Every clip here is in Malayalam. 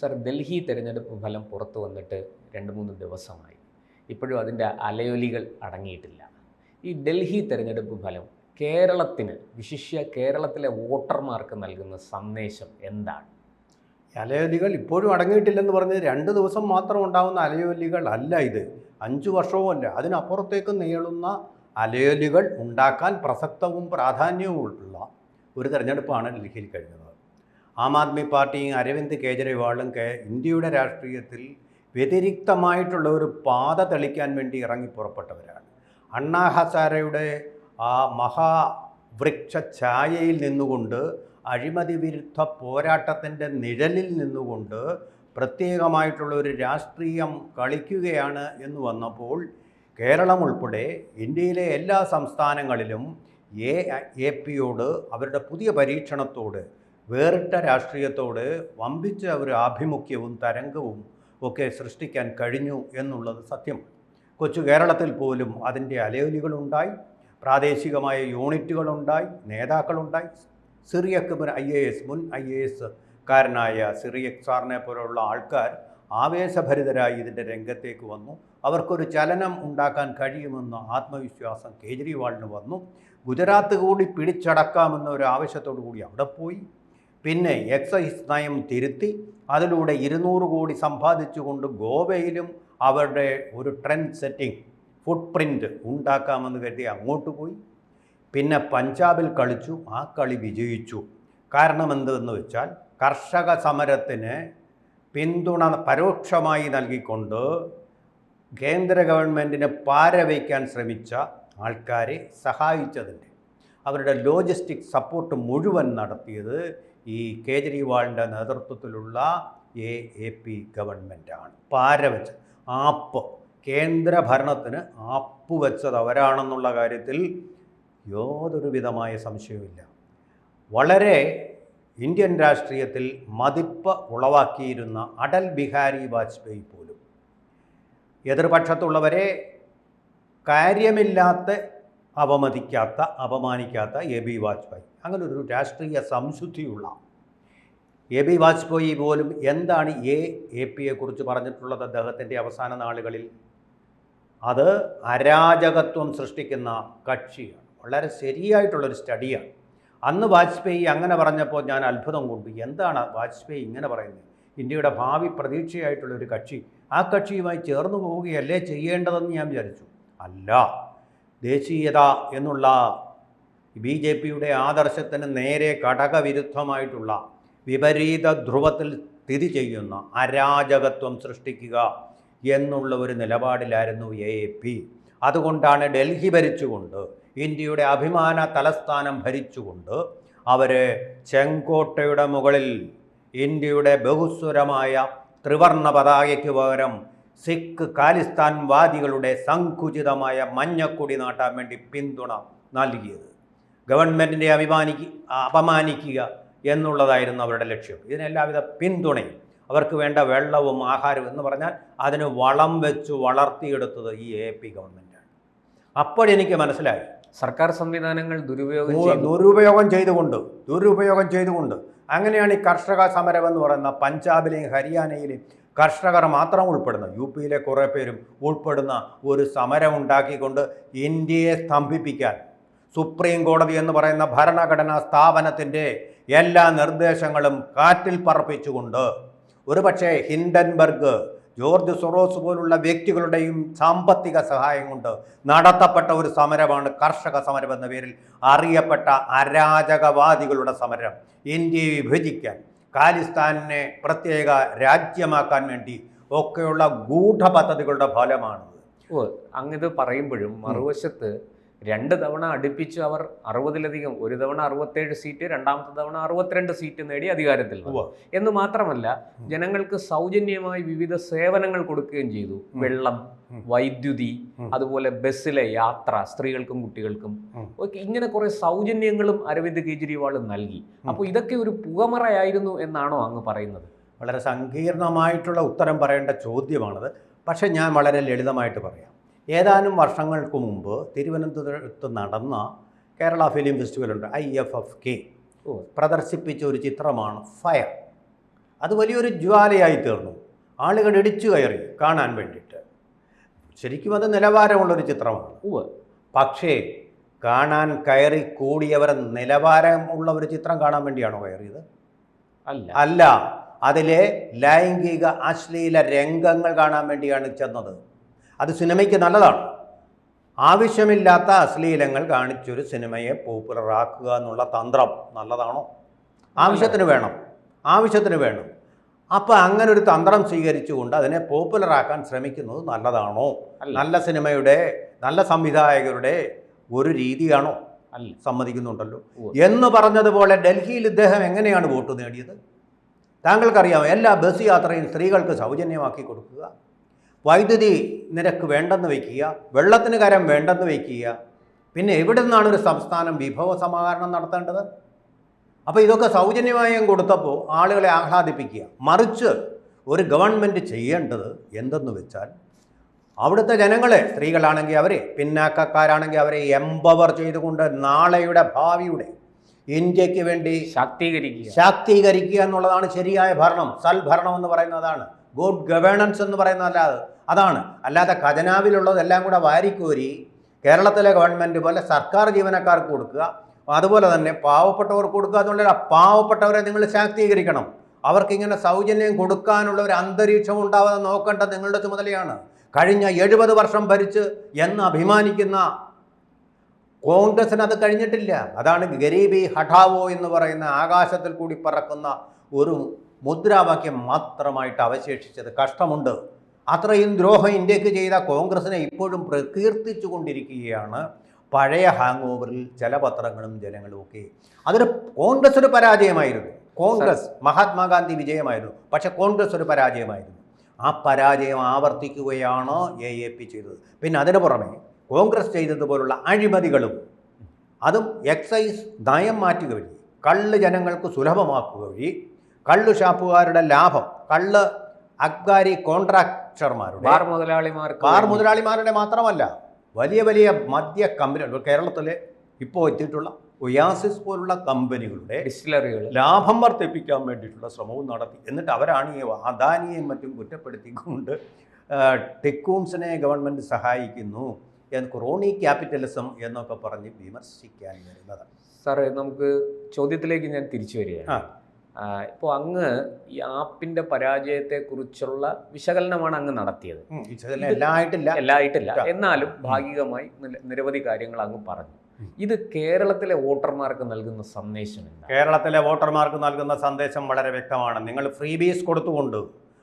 സർ ഡൽഹി തിരഞ്ഞെടുപ്പ് ഫലം പുറത്തു വന്നിട്ട് രണ്ട് മൂന്ന് ദിവസമായി. ഇപ്പോഴും അതിന്റെ അലയൊലികൾ അടങ്ങിയിട്ടില്ല. ഈ ഡൽഹി തിരഞ്ഞെടുപ്പ് ഫലം കേരളത്തിന് വിശിഷ്യ കേരളത്തിലെ വോട്ടർമാർക്ക് നൽകുന്ന സന്ദേശം എന്താണ്? അലയൊലികൾ ഇപ്പോഴും അടങ്ങിയിട്ടില്ലെന്ന് പറഞ്ഞ് രണ്ട് ദിവസം മാത്രം ഉണ്ടാകുന്ന അലയൊലികൾ അല്ല ഇത്. അഞ്ചു വർഷവും അല്ല. അതിനപ്പുറത്തേക്ക് നീളുന്ന അലയൊലികൾ ഉണ്ടാക്കാൻ പ്രസക്തവും പ്രാധാന്യവുമുള്ള ഒരു തെരഞ്ഞെടുപ്പാണ് ഡൽഹിയിൽ കഴിഞ്ഞത്. ആം ആദ്മി പാർട്ടിയും അരവിന്ദ് കെജ്രിവാളും കെ ഇന്ത്യയുടെ രാഷ്ട്രീയത്തിൽ വ്യതിരിക്തമായിട്ടുള്ള ഒരു പാത തെളിക്കാൻ വേണ്ടി ഇറങ്ങി പുറപ്പെട്ടവരാണ്. അണ്ണാ ഹസാരയുടെ ആ മഹാവൃക്ഷ ഛായയിൽ നിന്നുകൊണ്ട് അഴിമതി വിരുദ്ധ പോരാട്ടത്തിന്റെ നിഴലിൽ നിന്നുകൊണ്ട് പ്രത്യേകമായിട്ടുള്ള ഒരു രാഷ്ട്രീയം കളിക്കുകയാണ് എന്ന് വന്നപ്പോൾ കേരളം ഉൾപ്പെടെ ഇന്ത്യയിലെ എല്ലാ സംസ്ഥാനങ്ങളിലും എ എ പിയോട് അവരുടെ പുതിയ പരീക്ഷണത്തോട് വേറിട്ട രാഷ്ട്രീയത്തോട് വമ്പിച്ച ഒരു ആഭിമുഖ്യവും തരംഗവും ഒക്കെ സൃഷ്ടിക്കാൻ കഴിഞ്ഞു എന്നുള്ളത് സത്യമാണ് കൊച്ചു കേരളത്തിൽ പോലും അതിന്റെ അലയൊലികളുണ്ടായി പ്രാദേശികമായ യൂണിറ്റുകളുണ്ടായി നേതാക്കളുണ്ടായി. സിറിയക്ക് മുൻ ഐ എ എസ് മുൻ ഐ എ എസ് കാരനായ സിറിയക് സാറിനെ പോലുള്ള ആൾക്കാർ ആവേശഭരിതരായി ഇതിന്റെ രംഗത്തേക്ക് വന്നു. അവർക്കൊരു ചലനം ഉണ്ടാക്കാൻ കഴിയുമെന്ന ആത്മവിശ്വാസം കേജ്രിവാളിന് വന്നു. ഗുജറാത്ത് കൂടി പിടിച്ചടക്കാമെന്ന ഒരു ആവശ്യത്തോടു കൂടി അവിടെ പോയി. പിന്നെ എക്സൈസ് നയം തിരുത്തി അതിലൂടെ ഇരുന്നൂറ് കോടി സമ്പാദിച്ചുകൊണ്ട് ഗോവയിലും അവരുടെ ഒരു ട്രെൻഡ് സെറ്റിംഗ് ഫുട് പ്രിന്റ് ഉണ്ടാക്കാമെന്ന് കരുതി അങ്ങോട്ട് പോയി. പിന്നെ പഞ്ചാബിൽ കളിച്ചു ആ കളി വിജയിച്ചു. കാരണം എന്തെന്ന് വെച്ചാൽ കർഷക സമരത്തിന് പിന്തുണ പരോക്ഷമായി നൽകിക്കൊണ്ട് കേന്ദ്ര ഗവൺമെന്റിനെ പാരവയ്ക്കാൻ ശ്രമിച്ച ആൾക്കാരെ സഹായിച്ചതിന്റെ അവരുടെ ലോജിസ്റ്റിക് സപ്പോർട്ട് മുഴുവൻ നടത്തിയത് ഈ കേജ്രിവാളിന്റെ നേതൃത്വത്തിലുള്ള എ എ പി ഗവൺമെന്റാണ്. പാര വെച്ച് ആപ്പ്. കേന്ദ്ര ഭരണത്തിന് ആപ്പ് വെച്ചത് അവരാണെന്നുള്ള കാര്യത്തിൽ യാതൊരു വിധമായ സംശയവുമില്ല. വളരെ ഇന്ത്യൻ രാഷ്ട്രീയത്തിൽ മതിപ്പ് ഉളവാക്കിയിരുന്ന അടൽ ബിഹാരി വാജ്പേയി പോലും. എതിർപക്ഷത്തുള്ളവരെ കാര്യമില്ലാത്ത അപമതിക്കാത്ത അപമാനിക്കാത്ത എ ബി വാജ്പേയി. അങ്ങനെ ഒരു രാഷ്ട്രീയ സംശുദ്ധിയുള്ള എ ബി വാജ്പേയി പോലും എന്താണ് എ എ പിയെക്കുറിച്ച് പറഞ്ഞിട്ടുള്ളത് അദ്ദേഹത്തിന്റെ അവസാന നാളുകളിൽ? അത് അരാജകത്വം സൃഷ്ടിക്കുന്ന കക്ഷിയാണ്. വളരെ ശരിയായിട്ടുള്ളൊരു സ്റ്റഡിയാണ് അന്ന് വാജ്പേയി അങ്ങനെ പറഞ്ഞപ്പോൾ ഞാൻ അത്ഭുതം കൊണ്ടു. എന്താണ് വാജ്പേയി ഇങ്ങനെ പറയുന്നത്? ഇന്ത്യയുടെ ഭാവി പ്രതീക്ഷയായിട്ടുള്ളൊരു കക്ഷി. ആ കക്ഷിയുമായി ചേർന്ന് പോവുകയല്ലേ ചെയ്യേണ്ടതെന്ന് ഞാൻ വിചാരിച്ചു. അല്ല. ദേശീയത എന്നുള്ള ബി ജെ പിയുടെ ആദർശത്തിന് നേരെ ഘടകവിരുദ്ധമായിട്ടുള്ള വിപരീത ധ്രുവത്തിൽ സ്ഥിതി ചെയ്യുന്ന അരാജകത്വം സൃഷ്ടിക്കുക എന്നുള്ള ഒരു നിലപാടിലായിരുന്നു എ പി അതുകൊണ്ടാണ് ഡൽഹി ഭരിച്ചുകൊണ്ട് ഇന്ത്യയുടെ അഭിമാന തലസ്ഥാനം ഭരിച്ചുകൊണ്ട് അവർ ചെങ്കോട്ടയുടെ മുകളിൽ ഇന്ത്യയുടെ ബഹുസ്വരമായ ത്രിവർണ പതാകയ്ക്ക് പകരം സിഖ് കാലിസ്ഥാൻ വാദികളുടെ സങ്കുചിതമായ മഞ്ഞക്കൊടി നാട്ടാൻ വേണ്ടി പിന്തുണ നൽകിയത്. ഗവൺമെന്റിനെ അഭിമാനിക്ക അപമാനിക്കുക എന്നുള്ളതായിരുന്നു അവരുടെ ലക്ഷ്യം. ഇതിനെല്ലാവിധ പിന്തുണയും അവർക്ക് വേണ്ട വെള്ളവും ആഹാരവും എന്ന് പറഞ്ഞാൽ അതിന് വളം വെച്ച് വളർത്തിയെടുത്തത് ഈ എ പി ഗവൺമെന്റാണ് അപ്പോഴെനിക്ക് മനസ്സിലായി. സർക്കാർ സംവിധാനങ്ങൾ ദുരുപയോഗം ദുരുപയോഗം ചെയ്തുകൊണ്ട് ദുരുപയോഗം ചെയ്തുകൊണ്ട്. അങ്ങനെയാണ് ഈ കർഷക സമരം എന്ന് പറയുന്ന പഞ്ചാബിലെയും ഹരിയാനയിലെയും കർഷകർ മാത്രം ഉൾപ്പെടുന്ന യു പിയിലെ കുറേ പേരും ഉൾപ്പെടുന്ന ഒരു സമരം ഉണ്ടാക്കിക്കൊണ്ട് ഇന്ത്യയെ സ്തംഭിപ്പിക്കാൻ സുപ്രീം കോടതി എന്ന് പറയുന്ന ഭരണഘടനാ സ്ഥാപനത്തിന്റെ എല്ലാ നിർദ്ദേശങ്ങളും കാറ്റിൽ പറപ്പിച്ചുകൊണ്ട്. ഒരുപക്ഷെ ഹിൻഡൻബർഗ് ജോർജ് സൊറോസ് പോലുള്ള വ്യക്തികളുടെയും സാമ്പത്തിക സഹായം കൊണ്ട് നടത്തപ്പെട്ട ഒരു സമരമാണ് കർഷക സമരം എന്ന പേരിൽ അറിയപ്പെട്ട അരാജകവാദികളുടെ സമരം. ഇന്ത്യയെ വിഭജിക്കാൻ ഖാലിസ്ഥാനെ പ്രത്യേക രാജ്യമാക്കാൻ വേണ്ടി ഒക്കെയുള്ള ഗൂഢപദ്ധതികളുടെ ഫലമാണിത്. ഓ അങ്ങനെ പറയുമ്പോഴും മറുവശത്ത് രണ്ട് തവണ അടുപ്പിച്ച് അവർ അറുപതിലധികം ഒരു തവണ അറുപത്തേഴ് സീറ്റ് രണ്ടാമത്തെ തവണ അറുപത്തിരണ്ട് സീറ്റ് നേടി അധികാരത്തിൽ. എന്ന് മാത്രമല്ല ജനങ്ങൾക്ക് സൗജന്യമായി വിവിധ സേവനങ്ങൾ കൊടുക്കുകയും ചെയ്തു. വെള്ളം വൈദ്യുതി അതുപോലെ ബസ്സിലെ യാത്ര സ്ത്രീകൾക്കും കുട്ടികൾക്കും. ഒക്കെ ഇങ്ങനെ കുറെ സൗജന്യങ്ങളും അരവിന്ദ് കെജ്രിവാൾ നൽകി. അപ്പോൾ ഇതൊക്കെ ഒരു പുകമറയായിരുന്നു എന്നാണോ അങ്ങ് പറയുന്നത്? വളരെ സങ്കീർണമായിട്ടുള്ള ഉത്തരം പറയേണ്ട ചോദ്യമാണത്. പക്ഷെ ഞാൻ വളരെ ലളിതമായിട്ട് പറയാം. ഏതാനും വർഷങ്ങൾക്ക് മുമ്പ് തിരുവനന്തപുരത്ത് നടന്ന കേരള ഫിലിം ഫെസ്റ്റിവലുണ്ട് ഐ എഫ് എഫ് കെ. ഓ. പ്രദർശിപ്പിച്ച ഒരു ചിത്രമാണ് ഫയർ. അത് വലിയൊരു ജ്വാലയായി തീർന്നു. ആളുകൾ ഇടിച്ചു കയറി കാണാൻ വേണ്ടിയിട്ട്. ശരിക്കും അത് നിലവാരമുള്ളൊരു ചിത്രമാണ്. പക്ഷേ കാണാൻ കയറി കൂടിയവർ നിലവാരമുള്ള ഒരു ചിത്രം കാണാൻ വേണ്ടിയാണോ കയറിയത്? അല്ല. അല്ല. അതിലെ ലൈംഗിക അശ്ലീല രംഗങ്ങൾ കാണാൻ വേണ്ടിയാണ് ചെന്നത്. അത് സിനിമയ്ക്ക് നല്ലതാണ്. ആവശ്യമില്ലാത്ത അശ്ലീലങ്ങൾ കാണിച്ചൊരു സിനിമയെ പോപ്പുലറാക്കുക എന്നുള്ള തന്ത്രം നല്ലതാണോ? ആവശ്യത്തിന് വേണം. ആവശ്യത്തിന് വേണം. അപ്പോൾ അങ്ങനെ ഒരു തന്ത്രം സ്വീകരിച്ചുകൊണ്ട് അതിനെ പോപ്പുലറാക്കാൻ ശ്രമിക്കുന്നത് നല്ലതാണോ? നല്ല സിനിമയുടെ നല്ല സംവിധായകരുടെ ഒരു രീതിയാണോ? അല്ല. സമ്മതിക്കുന്നുണ്ടല്ലോ. എന്ന് പറഞ്ഞതുപോലെ ഡൽഹിയിൽ ഇദ്ദേഹം എങ്ങനെയാണ് വോട്ട് നേടിയത്? താങ്കൾക്കറിയാമോ എല്ലാ ബസ് യാത്രയും സ്ത്രീകൾക്ക് സൗജന്യമാക്കി കൊടുക്കുക. വൈദ്യുതി നിരക്ക് വേണ്ടെന്ന് വയ്ക്കുക വെള്ളത്തിന് കരം വേണ്ടെന്ന് വയ്ക്കുക. പിന്നെ എവിടെ നിന്നാണ് ഒരു സംസ്ഥാനം വിഭവ സമാഹരണം നടത്തേണ്ടത്? അപ്പോൾ ഇതൊക്കെ സൗജന്യമായും കൊടുത്തപ്പോൾ ആളുകളെ ആഹ്ലാദിപ്പിക്കുക. മറിച്ച് ഒരു ഗവൺമെന്റ് ചെയ്യേണ്ടത് എന്തെന്ന് വെച്ചാൽ അവിടുത്തെ ജനങ്ങളെ സ്ത്രീകളാണെങ്കിൽ അവരെ പിന്നാക്കക്കാരാണെങ്കിൽ അവരെ എംപവർ ചെയ്തുകൊണ്ട് നാളെയുടെ ഭാവിയുടെ ഇന്ത്യയ്ക്ക് വേണ്ടി ശാക്തീകരിക്കുക. ശാക്തീകരിക്കുക എന്നുള്ളതാണ് ശരിയായ ഭരണം സൽഭരണം എന്ന് പറയുന്നതാണ്. ഗുഡ് ഗവേണൻസ് എന്ന് പറയുന്ന അല്ലാതെ അതാണ്. അല്ലാതെ ഖജനാവിലുള്ളതെല്ലാം കൂടെ വാരിക്കോരി കേരളത്തിലെ ഗവൺമെന്റ് പോലെ സർക്കാർ ജീവനക്കാർക്ക് കൊടുക്കുക അതുപോലെ തന്നെ പാവപ്പെട്ടവർക്ക് കൊടുക്കുക എന്നുള്ള പാവപ്പെട്ടവരെ നിങ്ങൾ ശാക്തീകരിക്കണം. അവർക്കിങ്ങനെ സൗജന്യം കൊടുക്കാനുള്ള ഒരു അന്തരീക്ഷം ഉണ്ടാവാതെ നോക്കേണ്ടത് നിങ്ങളുടെ ചുമതലയാണ്. കഴിഞ്ഞ എഴുപത് വർഷം ഭരിച്ച് എന്ന് അഭിമാനിക്കുന്ന കോൺഗ്രസിന് അത് കഴിഞ്ഞിട്ടില്ല. അതാണ് ഗരീബി ഹഠാവോ എന്ന് പറയുന്ന ആകാശത്തിൽ കൂടി പറക്കുന്ന ഒരു മുദ്രാവാക്യം മാത്രമായിട്ട് അവശേഷിച്ചത് കഷ്ടമുണ്ട്. അത്രയും ദ്രോഹം ഇന്ത്യയ്ക്ക് ചെയ്ത കോൺഗ്രസിനെ ഇപ്പോഴും പ്രകീർത്തിച്ചു കൊണ്ടിരിക്കുകയാണ് പഴയ ഹാങ് ഓവറിൽ ചില പത്രങ്ങളും ജനങ്ങളും ഒക്കെ. അതൊരു കോൺഗ്രസ് ഒരു പരാജയമായിരുന്നു. കോൺഗ്രസ് മഹാത്മാഗാന്ധി വിജയമായിരുന്നു. പക്ഷേ കോൺഗ്രസ് ഒരു പരാജയമായിരുന്നു. ആ പരാജയം ആവർത്തിക്കുകയാണ് എ എ പി ചെയ്തത്. പിന്നെ അതിന് പുറമെ കോൺഗ്രസ് ചെയ്തതുപോലുള്ള അഴിമതികളും അതും എക്സൈസ് നയം മാറ്റുക വഴി കള്ള് ജനങ്ങൾക്ക് സുലഭമാക്കുക വഴി കള്ള് ഷാപ്പുകാരുടെ ലാഭം കള്ള് അബ്കാരി കോൺട്രാക്ടർമാരുടെ ബാർ മുതലാളിമാർ ബാർ മുതലാളിമാരുടെ മാത്രമല്ല വലിയ വലിയ മദ്യ കമ്പനികൾ കേരളത്തിലെ ഇപ്പോൾ എത്തിയിട്ടുള്ള ഒയാസിസ് പോലുള്ള കമ്പനികളുടെ ഡിസ്റ്റിലറികൾ. ലാഭം വർദ്ധിപ്പിക്കാൻ വേണ്ടിയിട്ടുള്ള ശ്രമവും നടത്തി. എന്നിട്ട് അവരാണ് ഈ അദാനിയെയും മറ്റും കുറ്റപ്പെടുത്തിക്കൊണ്ട് ടെക്കൂംസിനെ ഗവൺമെന്റ് സഹായിക്കുന്നു എന്ന് ക്രോണി ക്യാപിറ്റലിസം എന്നൊക്കെ പറഞ്ഞ് വിമർശിക്കാൻ വരുന്നത്. സാറേ നമുക്ക് ചോദ്യത്തിലേക്ക് ഞാൻ തിരിച്ചു വരികയാണ്. ആ. ഇപ്പോൾ അങ്ങ് ഈ ആപ്പിന്റെ പരാജയത്തെക്കുറിച്ചുള്ള വിശകലനമാണ് അങ്ങ് നടത്തിയത്. എല്ലായിട്ടില്ല. എന്നാലും ഭാഗികമായി നിരവധി കാര്യങ്ങൾ അങ്ങ് പറഞ്ഞു. ഇത് കേരളത്തിലെ വോട്ടർമാർക്ക് നൽകുന്ന സന്ദേശം കേരളത്തിലെ വോട്ടർമാർക്ക് നൽകുന്ന സന്ദേശം വളരെ വ്യക്തമാണ്. നിങ്ങൾ ഫ്രീ ബീസ് കൊടുത്തുകൊണ്ട്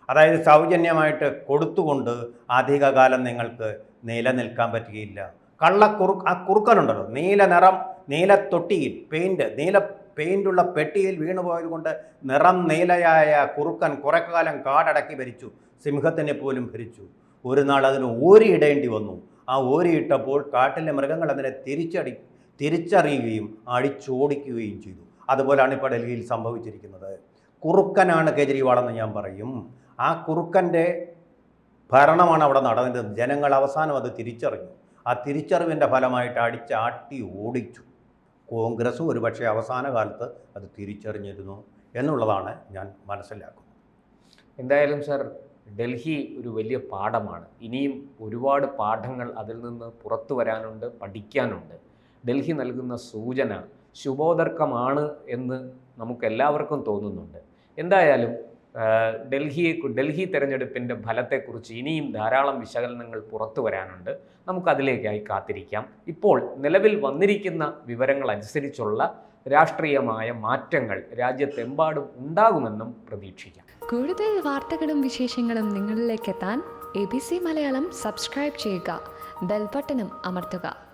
അതായത് സൗജന്യമായിട്ട് കൊടുത്തുകൊണ്ട് അധികകാലം നിങ്ങൾക്ക് നിലനിൽക്കാൻ പറ്റുകയില്ല. കള്ളക്കുറു കുറു ആ കുറുക്കനുണ്ടല്ലോ നീല നിറം നീല തൊട്ടിയിൽ പെയിന്റ് നീല പെയിന്റുള്ള പെട്ടിയിൽ വീണുപോയത് കൊണ്ട് നിറം നീലയായ കുറുക്കൻ കുറേക്കാലം കാലം കാടടക്കി ഭരിച്ചു സിംഹത്തിനെ പോലും ഭരിച്ചു. ഒരു നാൾ അതിന് ഓരിയിടേണ്ടി വന്നു. ആ ഓരിയിട്ടപ്പോൾ കാട്ടിലെ മൃഗങ്ങൾ അതിനെ തിരിച്ചടി തിരിച്ചറിയുകയും അടിച്ചോടിക്കുകയും ചെയ്തു. അതുപോലെയാണ് ഇപ്പോൾ ഡൽഹിയിൽ സംഭവിച്ചിരിക്കുന്നത്. കുറുക്കനാണ് കേജ്രിവാളെന്ന് ഞാൻ പറയും. ആ കുറുക്കന്റെ ഭരണമാണ് അവിടെ നടന്നത് ജനങ്ങൾ അവസാനം അത് തിരിച്ചറിഞ്ഞു. ആ തിരിച്ചറിവിന്റെ ഫലമായിട്ട് അടിച്ചാട്ടി ഓടിച്ചു. കോൺഗ്രസ് ഒരുപക്ഷെ അവസാന കാലത്ത് അത് തിരിച്ചറിഞ്ഞിരുന്നു എന്നുള്ളതാണ് ഞാൻ മനസ്സിലാക്കുന്നത്. എന്തായാലും സർ ഡൽഹി ഒരു വലിയ പാഠമാണ്. ഇനിയും ഒരുപാട് പാഠങ്ങൾ അതിൽ നിന്ന് പുറത്തു വരാനുണ്ട് പഠിക്കാനുണ്ട്. ഡൽഹി നൽകുന്ന സൂചന ശുഭോദർക്കമാണ് എന്ന് നമുക്കെല്ലാവർക്കും തോന്നുന്നുണ്ട്. എന്തായാലും ഡൽഹിയെ ഡൽഹി തെരഞ്ഞെടുപ്പിന്റെ ഫലത്തെക്കുറിച്ച് ഇനിയും ധാരാളം വിശകലനങ്ങൾ പുറത്തു വരാനുണ്ട്. നമുക്കതിലേക്കായി കാത്തിരിക്കാം. ഇപ്പോൾ നിലവിൽ വന്നിരിക്കുന്ന വിവരങ്ങൾ അനുസരിച്ചുള്ള രാഷ്ട്രീയമായ മാറ്റങ്ങൾ രാജ്യത്തെമ്പാടും ഉണ്ടാകുമെന്നും പ്രതീക്ഷിക്കാം. കൂടുതൽ വാർത്തകളും വിശേഷങ്ങളും നിങ്ങളിലേക്ക് എത്താൻ A B C Malayalam subscribe ചെയ്യുക. ബെൽബട്ടനും അമർത്തുക.